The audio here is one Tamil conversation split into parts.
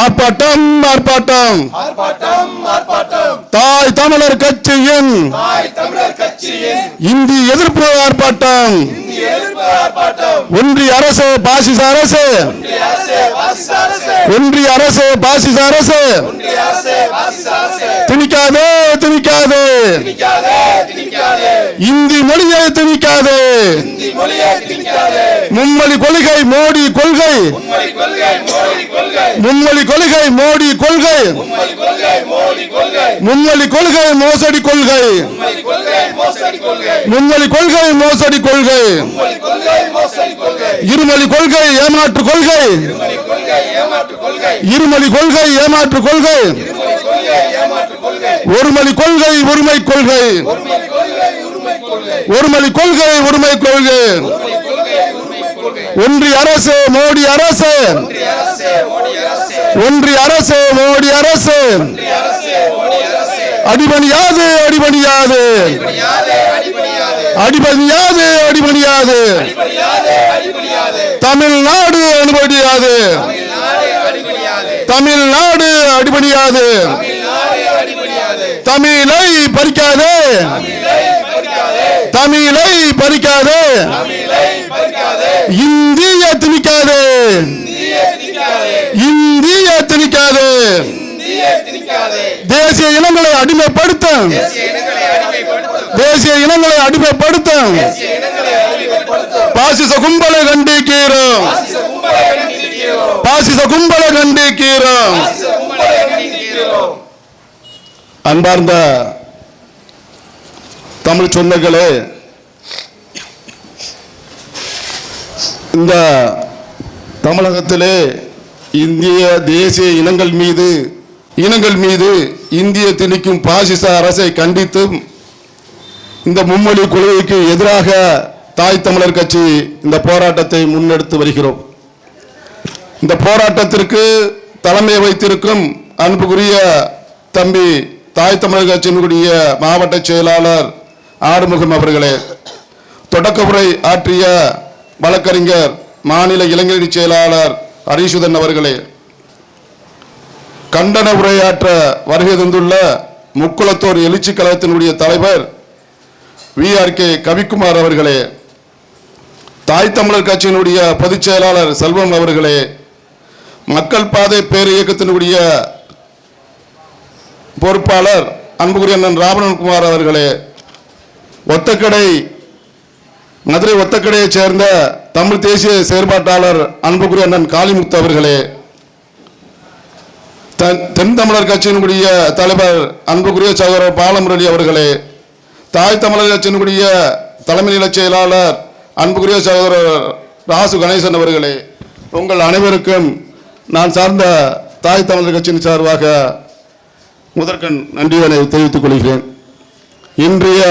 ஆர்ப்பாட்டம் ஆர்ப்பாட்டம். தாய் தமிழர் கட்சியின் இந்தி எதிர்ப்பு ஆர்ப்பாட்டம். ஒன்றிய அரசு பாசிச அரசு. ஒன்றிய அரசு பாசிச அரசு. திணிக்காதே திணிக்காதே. இந்தி மொழியை திணிக்காதே. மும்மொழி கொள்கை மோடி கொள்கை. உண்மை கொள்கை மோடி கொள்கை. மும்மொழி கொள்கை மோடி கொள்கை. மும்மொழி கொள்கை மோசடி கொள்கை. உண்மை கொள்கை மோசடி கொள்கை. மும்மொழி கொள்கை மோசடி கொள்கை. இருமொழி கொள்கை ஏமாற்று கொள்கை. இருமொழி கொள்கை ஏமாற்று கொள்கை. ஒருமொழி கொள்கை உரிமை கொள்கை. ஒருமொழி கொள்கை உண்மை கொள்கை. ஒன்றிய அரசு மோடி அரசு ஒன்று அரசு மோடி அரசு. அடிபணியாது அடிபணியாது. அடிபணியாது அடிபணியாது. தமிழ்நாடு அடிபணியாது தமிழ்நாடு அடிபணியாது. தமிழை பறிக்காதே. தமிழை பறிக்காதே. இந்தி பறிக்காதே தமிழை பறிக்காதே இந்திய திணிக்காதே இந்திய திணிக்காதே இந்திய திணிக்காதே இந்திய திணிக்காதே தேசிய இனங்களை அடிமைப்படுத்தும். தேசிய இனங்களை கண்டிக்கிறோம். பாசிச கும்பலை கண்டிக்கிறோம். பாசிச கும்பலை கண்டிக்கிறோம். அன்பார்ந்த தமிழ் சொந்தங்களே இந்த தமிழகத்திலே இந்திய தேசிய இனங்கள் மீது இனங்கள் மீது இந்திய திணிக்கும் பாசிச அரசை கண்டித்தும் இந்த மும்மொழி கொள்கைக்கு எதிராக தாய் தமிழர் கட்சி இந்த போராட்டத்தை முன்னெடுத்து வருகிறோம். இந்த போராட்டத்திற்கு தலைமை வைத்திருக்கும் அன்புக்குரிய தம்பி தாய் தமிழர் கட்சியினுடைய மாவட்ட செயலாளர் ஆறுமுகம் அவர்களே தொடக்க உரை ஆற்றிய வழக்கறிஞர் மாநில இளைஞரணி செயலாளர் ஹரிசுதன் அவர்களே கண்டன உரையாற்ற வருகை தந்துள்ள முக்குளத்தோர் எழுச்சி கழகத்தினுடைய தலைவர் வி ஆர் கே கவிக்குமார் அவர்களே தாய் தமிழர் கட்சியினுடைய பொதுச் செயலாளர் செல்வம் அவர்களே மக்கள் பாதை பேர் இயக்கத்தினுடைய பொறுப்பாளர் அன்புக்குரிய அண்ணன் ராமணன்குமார் அவர்களே ஒத்தக்கடை மதுரை ஒத்தக்கடையைச் சேர்ந்த தமிழ் தேசிய செயற்பாட்டாளர் அன்புக்குரிய அண்ணன் காளிமுத்து அவர்களே தென் தென் தமிழர் கட்சியினுடைய தலைவர் அன்புக்குரிய சகோதரர் பாலமுரளி அவர்களே தாய் தமிழர் கட்சியினுடைய தலைமை நிலச் செயலாளர் அன்புக்குரிய சகோதரர் ராசு கணேசன் அவர்களே உங்கள் அனைவருக்கும் நான் சார்ந்த தாய் தமிழர் கட்சியின் சார்பாக முதற்கண் நன்றிகளை தெரிவித்துக் கொள்கிறேன். இன்றைய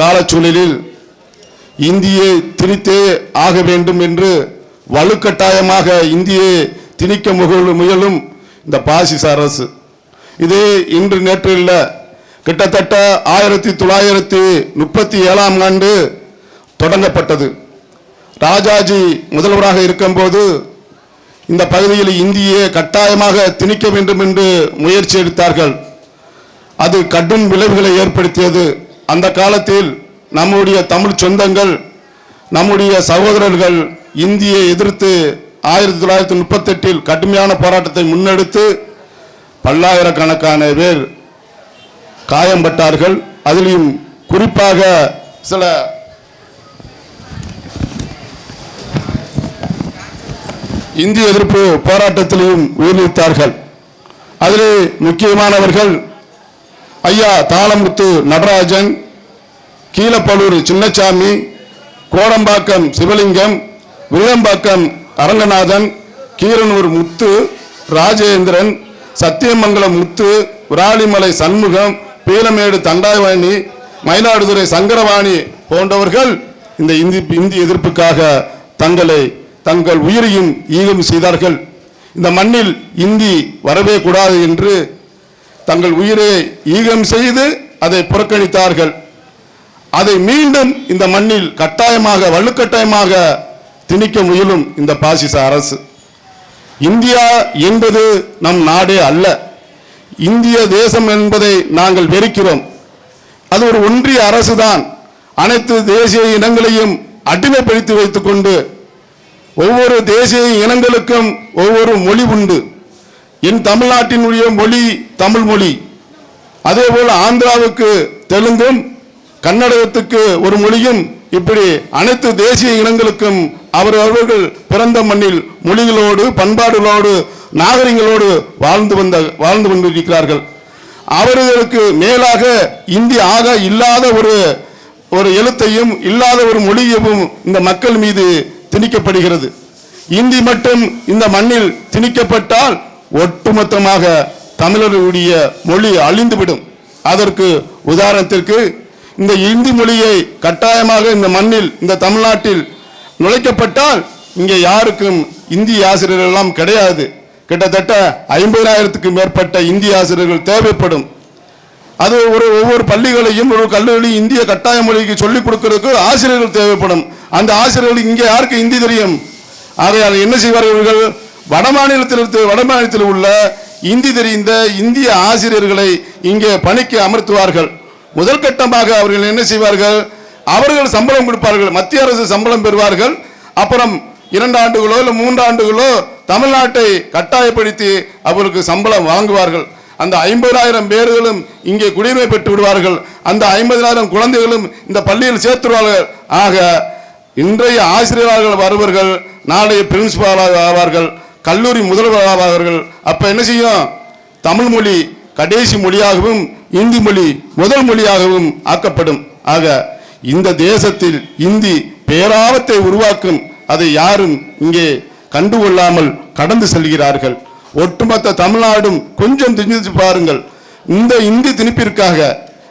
காலச்சூழலில் இந்தியை திணித்தே ஆக வேண்டும் என்று வலுக்கட்டாயமாக இந்தியை திணிக்க முகழ் முயலும் இந்த பாசிச அரசு. இது இன்று நேற்று இல்லை கிட்டத்தட்ட ஆயிரத்தி தொள்ளாயிரத்தி முப்பத்தி ஏழாம் ஆண்டு தொடங்கப்பட்டது. ராஜாஜி முதல்வராக இருக்கும்போது இந்த பகுதியில் இந்தியை கட்டாயமாக திணிக்க வேண்டும் என்று முயற்சி எடுத்தார்கள். அது கடும் விளைவுகளை ஏற்படுத்தியது. அந்த காலத்தில் நம்முடைய தமிழ் சொந்தங்கள் நம்முடைய சகோதரர்கள் இந்தியை எதிர்த்து ஆயிரத்தி தொள்ளாயிரத்தி முப்பத்தெட்டில் கடுமையான போராட்டத்தை முன்னெடுத்து பல்லாயிரக்கணக்கான பேர் காயம்பட்டார்கள். அதிலையும் குறிப்பாக சில இந்திய எதிர்ப்பு போராட்டத்திலையும் உயிர்நீத்தார்கள். அதிலே முக்கியமானவர்கள் ஐயா தாளமுத்து நடராஜன் கீழப்பலூர் சின்னசாமி கோடம்பாக்கம் சிவலிங்கம் விருகம்பாக்கம் அரங்கநாதன் கீரனூர் முத்து ராஜேந்திரன் சத்தியமங்கலம் முத்து விராலிமலை சண்முகம் பீலமேடு தண்டாவாணி மயிலாடுதுறை சங்கரவாணி போன்றவர்கள் இந்த இந்தி இந்தி எதிர்ப்புக்காக தங்களை தங்கள் உயிரையும் ஈகம் செய்தார்கள். இந்த மண்ணில் இந்தி வரவே கூடாது என்று தங்கள் உயிரை ஈகம் செய்து அதை புறக்கணித்தார்கள். அதை மீண்டும் இந்த மண்ணில் கட்டாயமாக வலுக்கட்டாயமாக திணிக்க முயலும் இந்த பாசிச அரசு. இந்தியா என்பது நம் நாடே அல்ல. இந்திய தேசம் என்பதை நாங்கள் வெறுக்கிறோம். அது ஒரு ஒன்றிய அரசு தான் அனைத்து தேசிய இனங்களையும் அடிமைப்படுத்தி வைத்துக்கொண்டு ஒவ்வொரு தேசிய இனங்களுக்கும் ஒவ்வொரு மொழி உண்டு. என் தமிழ்நாட்டினுடைய மொழி தமிழ் மொழி. அதேபோல் ஆந்திராவுக்கு தெலுங்கும் கன்னடத்துக்கு ஒரு மொழியும் இப்படி அனைத்து தேசிய இனங்களுக்கும் அவர் அவர்கள் பிறந்த மண்ணில் மொழிகளோடு பண்பாடுகளோடு நாகரிகங்களோடு வாழ்ந்து வந்த வாழ்ந்து கொண்டிருக்கிறார்கள். அவர்களுக்கு மேலாக இந்தி ஆக இல்லாத ஒரு ஒரு எழுத்தையும் இல்லாத ஒரு மொழியவும் இந்த மக்கள் மீது திணிக்கப்படுகிறது. இந்தி மட்டும் இந்த மண்ணில் திணிக்கப்பட்டால் ஒட்டுமொத்தமாக தமிழர்களுடைய மொழி அழிந்துவிடும். அதற்கு உதாரணத்திற்கு இந்த இந்தி மொழியை கட்டாயமாக இந்த மண்ணில் இந்த தமிழ்நாட்டில் நுழைக்கப்பட்டால் இங்கே யாருக்கும் இந்தி ஆசிரியர்கள் எல்லாம் கிடையாது. கிட்டத்தட்ட ஐம்பதாயிரத்துக்கும் மேற்பட்ட இந்திய ஆசிரியர்கள் தேவைப்படும். அது ஒரு ஒவ்வொரு பள்ளிகளையும் ஒரு கல்லூரியும் இந்திய கட்டாய மொழிக்கு சொல்லிக் கொடுக்கிறதுக்கு ஆசிரியர்கள் தேவைப்படும். அந்த ஆசிரியர்கள் இங்கே யாருக்கு இந்தி தெரியும்? ஆகையால் என்ன செய்வார்கள் வட மாநிலத்தில் இருந்து- வடமாநிலத்தில் உள்ள இந்தி தெரிந்த இந்திய ஆசிரியர்களை இங்கே பணிக்கு அமர்த்துவார்கள். முதல் கட்டமாக அவர்கள் என்ன செய்வார்கள்? அவர்கள் சம்பளம் கொடுப்பார்கள். மத்திய அரசு சம்பளம் பெறுவார்கள். அப்புறம் இரண்டு ஆண்டுகளோ இல்லை மூன்று ஆண்டுகளோ தமிழ்நாட்டை கட்டாயப்படுத்தி அவர்களுக்கு சம்பளம் வாங்குவார்கள். அந்த ஐம்பதாயிரம் பேர்களும் இங்கே குடியுரிமை பெற்று விடுவார்கள். அந்த ஐம்பதாயிரம் குழந்தைகளும் இந்த பள்ளியில் சேர்த்துருவார்கள். ஆக இன்றைய ஆசிரியர்கள் வருவர்கள் நாளைய பிரின்சிபாலாக ஆவார்கள் கல்லூரி முதல்வர் ஆவார்கள். என்ன செய்யும்? தமிழ் மொழி கடைசி மொழியாகவும் இந்தி மொழி முதல் மொழியாகவும் ஆக்கப்படும். ஆக இந்த தேசத்தில் இந்தி பேராபத்தை உருவாக்கும் அதை யாரும் இங்கே கண்டுகொள்ளாமல் கடந்து செல்கிறார்கள். ஒட்டுமொத்த தமிழ்நாடும் கொஞ்சம் திணித்து பாருங்கள். இந்த இந்தி திணிப்பிற்காக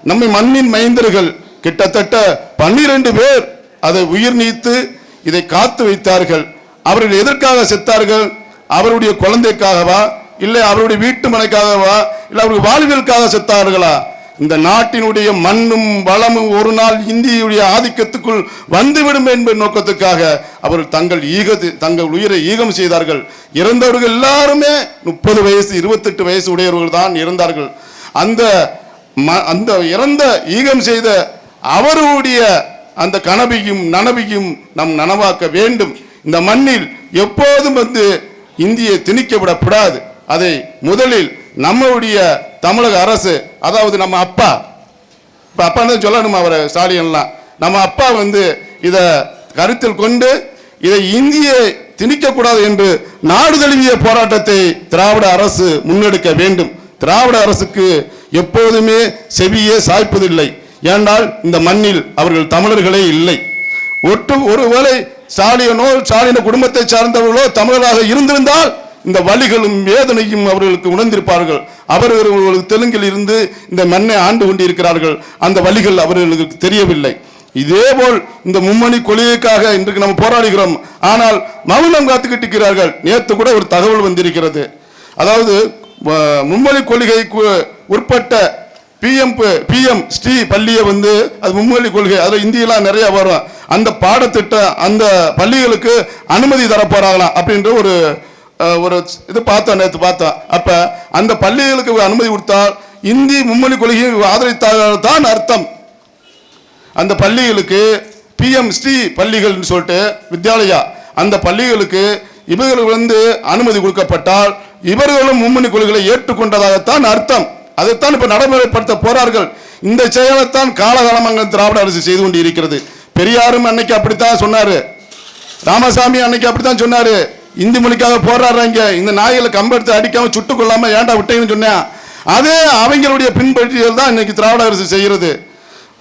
நம்மை மண்ணின் மைந்தர்கள் கிட்டத்தட்ட பன்னிரண்டு பேர் அதை உயிர் நீத்து இதை காத்து வைத்தார்கள். அவர்கள் எதற்காக செத்தார்கள்? அவருடைய குழந்தைக்காகவா? இல்லை அவருடைய வீட்டு மனைக்காகவா? இல்லை அவருடைய வாழ்விற்காக செத்தார்களா? இந்த நாட்டினுடைய மண்ணும் வளமும் ஒரு நாள் இந்தியுடைய ஆதிக்கத்துக்குள் வந்துவிடும் என்ப நோக்கத்துக்காக அவர்கள் தங்கள் ஈகத்து தங்கள் உயிரை ஈகம் செய்தார்கள். இறந்தவர்கள் எல்லாருமே முப்பது வயசு இருபத்தெட்டு வயசு உடையவர்கள் தான் இறந்தார்கள் அந்த ம- அந்த இறந்த ஈகம் செய்த அவருடைய அந்த கனவையும் நனவையும் நம் நனவாக்க வேண்டும். இந்த மண்ணில் எப்போதும் வந்து இந்தியை திணிக்க விடக்கூடாது அதை முதலில் நம்மளுடைய தமிழக அரசு அதாவது நம்ம அப்பா இப்போ அப்பா தான் சொல்லணும் அவர் ஸ்டாலின்லாம்? நம்ம அப்பா வந்து இதை கருத்தில் கொண்டு இதை இந்தியை திணிக்கக்கூடாது என்று நாடு தழுவிய போராட்டத்தை திராவிட அரசு முன்னெடுக்க வேண்டும். திராவிட அரசுக்கு எப்போதுமே செவியே சாய்ப்பதில்லை. ஏனால் இந்த மண்ணில் அவர்கள் தமிழர்களே இல்லை. ஒட்டு ஒருவேளை ஸ்டாலினோ ஸ்டாலின குடும்பத்தை சார்ந்தவர்களோ தமிழராக இருந்திருந்தால் இந்த வழிகளும் வேதனையும் அவர்களுக்கு உணர்ந்திருப்பார்கள். அவர்கள் தெலுங்கில் இருந்து இந்த மண்ணை ஆண்டு கொண்டிருக்கிறார்கள். அந்த வழிகள் அவர்களுக்கு தெரியவில்லை. இதேபோல் இந்த மும்மணி கொள்கைக்காக இன்றைக்கு நம்ம போராடுகிறோம். ஆனால் மௌனம் காத்துக்கிட்டு இருக்கிறார்கள் நேற்று கூட ஒரு தகவல் வந்திருக்கிறது. அதாவது வ- மும்மொழி கொள்கைக்கு உட்பட்ட பிஎம் பிஎம் ஸ்ரீ பள்ளியை வந்து அது மும்மொழி கொள்கை அதில் இந்தியெல்லாம் நிறைய வரும். அந்த பாடத்திட்டம் அந்த பள்ளிகளுக்கு அனுமதி தர அப்படின்ற ஒரு ஒரு இது பார்த்தோம் நேற்று பார்த்தோம். அப்போ அந்த பள்ளிகளுக்கு அனுமதி கொடுத்தால் இந்தி மும்மொழி கொள்கையை ஆதரித்தால் தான் அர்த்தம். அந்த பள்ளிகளுக்கு பிஎம் ஸ்ரீ பள்ளிகள்னு சொல்லிட்டு வித்யாலயா அந்த பள்ளிகளுக்கு இவர்கள் வந்து அனுமதி கொடுக்கப்பட்டால் இவர்களும் மும்மணி கொள்கைகளை ஏற்றுக்கொண்டதாகத்தான் அர்த்தம். அதைத்தான் இப்போ நடைமுறைப்படுத்த போறார்கள். இந்த செயலைத்தான் காலகாலமாக திராவிட அரசு செய்து கொண்டு இருக்கிறது பெரியாரும் அன்னைக்கு அப்படித்தான் சொன்னார். ராமசாமி அன்னைக்கு அப்படித்தான் சொன்னார். இந்தி மொழிக்காக போராடுறாங்க. இந்த நாய்களை கம்பெடுத்து அடிக்காம சுட்டு கொள்ளாம ஏன்டா விட்டீங்கன்னு சொன்னேன். அதே அவங்களுடைய பின்பற்றியல் தான் இன்னைக்கு திராவிட அரசு செய்கிறது.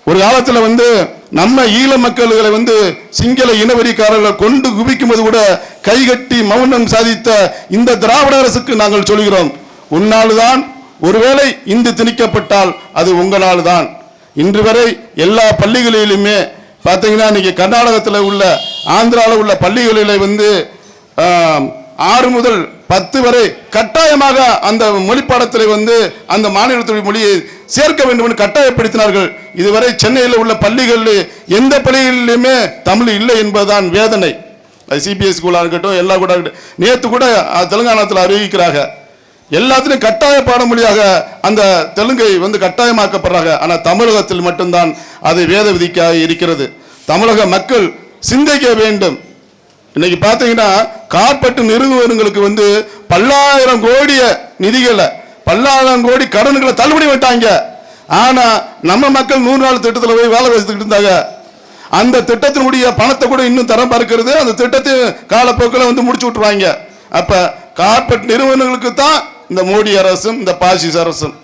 ஒரு காலத்தில் வந்து நம்ம ஈழ மக்களை வந்து சிங்கள இனவெறிக்காரர்களை கொண்டு குவிக்கும்போது கூட கைகட்டி மௌனம் சாதித்த இந்த திராவிட அரசுக்கு நாங்கள் சொல்கிறோம். உன்னால்தான் ஒருவேளை இந்து திணிக்கப்பட்டால் அது உங்களால் தான் இன்று வரை எல்லா பள்ளிகளிலுமே பார்த்தீங்கன்னா இன்னைக்கு கர்நாடகத்தில் உள்ள ஆந்திராவில் உள்ள பள்ளிகளில் வந்து ஆறு முதல் பத்து வரை கட்டாயமாக அந்த மொழி பாடத்தில் வந்து அந்த மாநிலத்துடைய மொழியை சேர்க்க வேண்டும் என்று கட்டாயப்படுத்தினார்கள். இதுவரை சென்னையில் உள்ள பள்ளிகளில் எந்த பள்ளிகளிலுமே தமிழ் இல்லை என்பதுதான் வேதனை. அது சிபிஎஸ் ஸ்கூலாக இருக்கட்டும் எல்லா கூட இருக்கட்டும். நேற்று கூட அஹ், தெலுங்கானாத்தில் அறிவிக்கிறாங்க. எல்லாத்துலையும் கட்டாய பாடமொழியாக அந்த தெலுங்கை வந்து கட்டாயமாக்கப்படுறாங்க. ஆனால் தமிழகத்தில் மட்டும்தான் அது வேத விதிக்காக இருக்கிறது. தமிழக மக்கள் சிந்திக்க வேண்டும். இன்னைக்கு பார்த்தீங்கன்னா கார்பெட் நிறுவனங்களுக்கு வந்து பல்லாயிரம் கோடிய நிதிகளை பல்லாயிரம் கோடி கடன்களை தள்ளுபடி விட்டாங்க ஆனா நம்ம மக்கள் நூறு நாள் திட்டத்தில் போய் வேலை வச்சுக்கிட்டு இருந்தாங்க. அந்த திட்டத்தினுடைய பணத்தை கூட இன்னும் தரம் பார்க்கிறது அந்த திட்டத்தை காலப்போக்கில் வந்து முடிச்சு விட்டுருவாங்க. அப்ப கார்பரேட் நிறுவனங்களுக்கு தான் இந்த மோடி அரசும் இந்த பாசிஸ் அரசும்.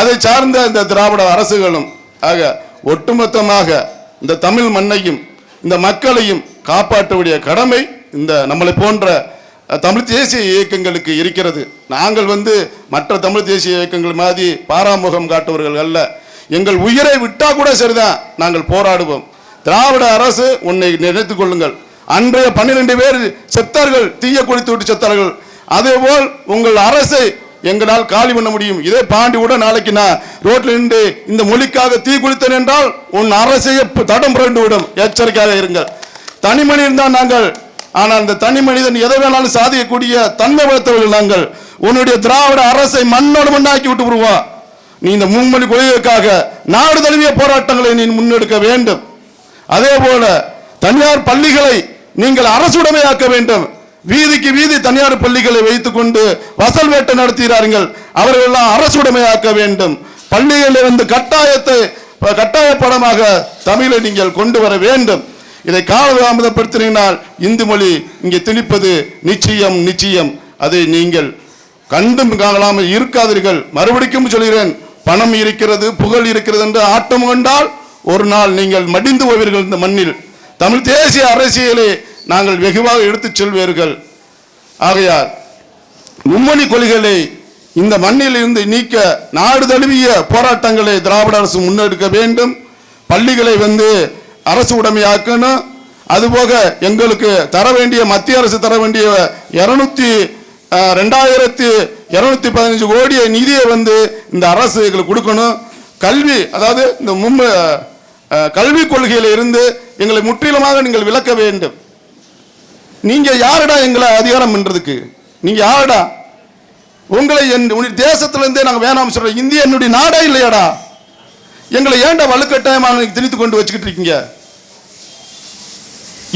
அதை சார்ந்த இந்த திராவிட அரசுகளும் ஆக ஒட்டுமொத்தமாக இந்த தமிழ் மண்ணையும் இந்த மக்களையும் காப்பாற்றக்கூடிய கடமை இந்த நம்மளை போன்ற தமிழ் தேசிய இயக்கங்களுக்கு இருக்கிறது. நாங்கள் வந்து மற்ற தமிழ் தேசிய இயக்கங்கள் மாதிரி பாராமுகம் காட்டுவர்கள் அல்ல. எங்கள் உயிரை விட்டா கூட சரிதான் நாங்கள் போராடுவோம். திராவிட அரசு உன்னை நினைத்துக் கொள்ளுங்கள். அன்றைய பன்னிரெண்டு பேர் செத்தார்கள் தீய குளித்து விட்டு செத்தார்கள். அதேபோல் உங்கள் அரசை எங்களால் காலி பண்ண முடியும். இதே பாண்டி கூட நாளைக்கு நான் ரோட்டில் நின்று இந்த மொழிக்காக தீ குளித்தேன் என்றால் உன் அரசையே தடம் புரண்டு விடும். எச்சரிக்கையாக இருங்கள். தனி மனிதன் தான் நாங்கள் ஆனால் அந்த தனி மனிதன் எதை வேணாலும் சாதிக்கக்கூடிய தன்மை வளர்த்தவர்கள் நாங்கள். உன்னுடைய திராவிட அரசை மண்ணோடு மண்ணாக்கி விட்டு விடுவோம். நீ இந்த மும்மொழி கொள்கைக்காக நாடு தழுவிய போராட்டங்களை நீ முன்னெடுக்க வேண்டும். அதே போல தனியார் பள்ளிகளை நீங்கள் அரசுடைமையாக்க வேண்டும். வீதிக்கு வீதி தனியார் பள்ளிகளை வைத்துக்கொண்டு வசல் வேட்டை நடத்துகிறார்கள். அவர்கள் எல்லாம் அரசுடைமையாக்க வேண்டும். பள்ளிகளில் வந்து கட்டாயத்தை கட்டாய படமாக தமிழை நீங்கள் கொண்டு வர வேண்டும். இதை காலதாமதப்படுத்தினால் இந்து மொழி இங்கே திணிப்பது நிச்சயம் நிச்சயம். அதை நீங்கள் கண்டும் காணாமல் இருக்காதீர்கள். மறுபடிக்கும் சொல்கிறேன் பணம் இருக்கிறது புகழ் இருக்கிறது என்று ஆட்டம் கொண்டால் ஒரு நாள் நீங்கள் மடிந்து போவீர்கள் இந்த மண்ணில். தமிழ் தேசிய அரசியலை நாங்கள் வெகுவாக எடுத்துச் செல்வீர்கள். ஆகையால் மும்மொழி கொள்கைகளை இந்த மண்ணில் இருந்து நீக்க நாடு தழுவிய போராட்டங்களை திராவிட அரசு முன்னெடுக்க வேண்டும். பள்ளிகளை வந்து அரசு உடைமையாக்கணும் அதுபோக எங்களுக்கு தர வேண்டிய மத்திய அரசு தர வேண்டிய இரநூத்தி ரெண்டாயிரத்தி இருநூத்தி பதினஞ்சு கோடிய நிதியை வந்து இந்த அரசு எங்களுக்கு கொடுக்கணும். கல்வி அதாவது இந்த மும்ம கல்விக் கொள்கையில் இருந்து எங்களை முற்றிலுமாக நீங்கள் விளக்க வேண்டும். நீங்கள் யாருடா எங்களை அதிகாரம் பண்ணுறதுக்கு நீங்கள் யாருடா? உங்களை என் உன் தேசத்திலேருந்தே நாங்கள் வேணாம்னு வேணாம் இந்தியா என்னுடைய நாடா இல்லையாடா? எங்களை ஏன்டா வலுக்கட்டாயமாக திணித்து கொண்டு வச்சுக்கிட்டு இருக்கீங்க?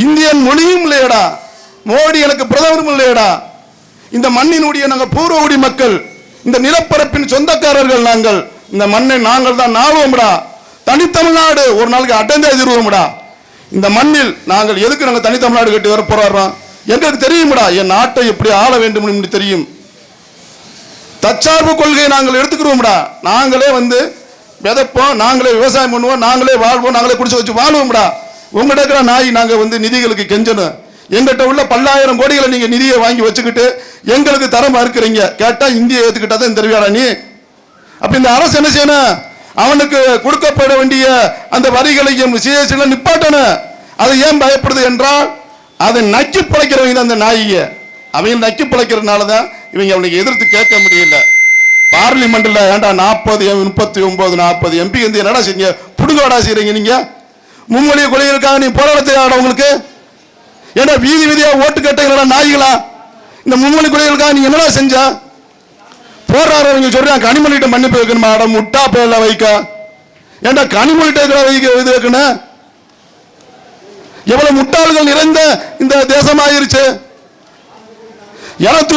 இந்தியன் மொழியும் இல்லையடா. மோடி எனக்கு பிரதமரும் இல்லையடா. இந்த மண்ணினுடைய நாங்கள் பூர்வகுடி மக்கள் இந்த நிலப்பரப்பின் சொந்தக்காரர்கள் நாங்கள் இந்த மண்ணை நாங்கள் தான் நாளுவோம்டா தனித்தமிழ்நாடு ஒரு நாளைக்கு அட்டந்தே எதிர்வோம்டா இந்த மண்ணில் நாங்கள் எதுக்கு நாங்கள் தனித்தமிழ்நாடு கட்டி வர போராடுறோம்? எங்களுக்கு தெரியும்டா என் நாட்டை எப்படி ஆள வேண்டும் என்று தெரியும். தற்சார்பு கொள்கையை நாங்கள் எடுத்துக்கிறோம்டா நாங்களே வந்து விதைப்போம் நாங்களே விவசாயம் பண்ணுவோம் நாங்களே வாழ்வோம் நாங்களே குடிச்சு வச்சு வாழ்வோம்டா. உங்கள்கிட்ட இருக்கிற நாய் நாங்கள் வந்து நிதிகளுக்கு கெஞ்சணும் எங்கிட்ட உள்ள பல்லாயிரம் கோடிகளை நீங்கள் நிதியை வாங்கி வச்சுக்கிட்டு எங்களுக்கு தர மறுக்கிறீங்க கேட்டால் இந்தியை ஏற்றுக்கிட்டா தான் தெரியாடா நீ. அப்படி இந்த அரசு என்ன செய்யணும்? அவனுக்கு கொடுக்கப்பட வேண்டிய அந்த வரிகளையும் சிஎஸ்டிலாம் நிப்பாட்டணும். அது ஏன் பயப்படுது என்றால் அதை நக்கி பிழைக்கிறவங்க தான் அந்த நாயியை அவங்க நக்கி பிழைக்கிறதுனால தான் இவங்க அவனுக்கு எதிர்த்து கேட்க முடியல. பார்லிமெண்ட்ல ஏன்டா நாற்பது முப்பத்தி ஒன்பது நாற்பது எம்பி வந்து என்னடா செய்யுங்க புடுங்கடா செய்றீங்க நீங்க? மும்மொழி கொலைகளுக்காக நீ போராடத்தை உங்களுக்கு? ஏன்னா வீதி வீதியா ஓட்டு கேட்டீங்களா நாய்களா? இந்த மும்மொழி கொலைகளுக்காக நீங்க என்னடா செஞ்ச? போராடுறவங்க சொல்றாங்க கனிமொழிகிட்ட மன்னிப்பு வைக்கணுமா அட முட்டா பேர்ல வைக்க. ஏன்டா கனிமொழிகிட்ட வைக்க இது வைக்கணும் எவ்வளவு முட்டாள்கள் நிறைந்த இந்த தேசமாயிருச்சு. இரநூத்தி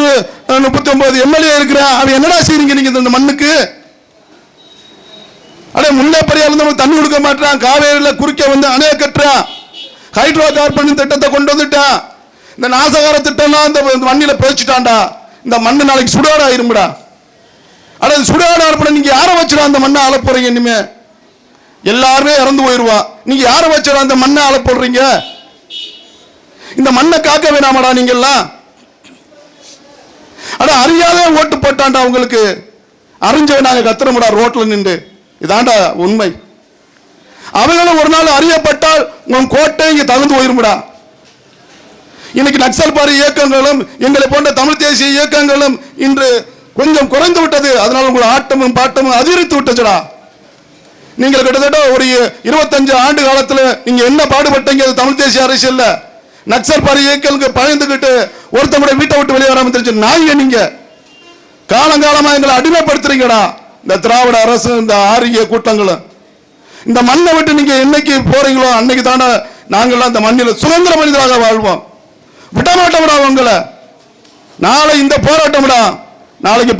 முப்பத்தி ஒன்பது எம்எல்ஏ இருக்கிறான் அவன் என்னடா செய்றீங்க நீங்க இந்த மண்ணுக்கு? அடே முல்லை பெரியார் வந்து தண்ணி கொடுக்க மாட்டான். காவேரியில் குறுக்க வந்து அணைய கட்டுறான். ஹைட்ரோ கார்பன் திட்டத்தை கொண்டு வந்துட்டான் இந்த நாசகார திட்டம்லாம் இந்த மண்ணில் பேச்சுட்டான்டா. இந்த மண்ணு நாளைக்கு சுடாடா இருமுடா அட இந்த சுடாடா இருப்பட நீங்க யாரை வச்சுடா அந்த மண்ணை ஆள போறீங்க இனிமே? எல்லாருமே இறந்து போயிடுவான் நீங்க யாரை வச்சுடா அந்த மண்ணை ஆள போடுறீங்க? இந்த மண்ணை காக்க வேணாமடா நீங்க எல்லாம் அறியாத அறியாதே ஓட்டு போட்டான்டா உங்களுக்கு. அறிஞ்சவன் நாங்க கத்துறோம்டா ரோட்ல நின்று. இதாண்டா உண்மை. அவங்களும் ஒரு நாள் அறியப்பட்டால் உன் கோட்டை இங்க தகுந்து போயிருமுடா. இன்னைக்கு நக்சல் பாரி இயக்கங்களும் எங்களை போன்ற தமிழ் தேசிய இயக்கங்களும் இன்று கொஞ்சம் குறைந்து விட்டது. அதனால் உங்கள் ஆட்டமும் பாட்டமும் அதிகரித்து விட்டதுடா. நீங்கள் கிட்டத்தட்ட ஒரு இருபத்தஞ்சு ஆண்டு காலத்தில் நீங்க என்ன பாடுபட்டீங்க அது தமிழ் தேசிய அரசியல்ல? நக்சல் பரி இயக்கங்களுக்கு பயந்துகிட்டு ஒருத்தவங்க வீட்டை விட்டு வெளியே வராமல் தெரிஞ்சு நாய்ங்க நீங்க. காலங்காலமா எங்களை அடிமைப்படுத்துறீங்கடா. இந்த திராவிட அரசு இந்த ஆரிய கூட்டங்களும் இந்த மண்ணை விட்டு நீங்க என்னைக்கு போறீங்களோ அன்னைக்கு தானே நாங்கள்லாம் இந்த மண்ணில் சுதந்திர மனிதராக வாழ்வோம். விட மாட்டோம்டா உங்களை. நாளை இந்த போராட்டம்டா. நாளைக்கு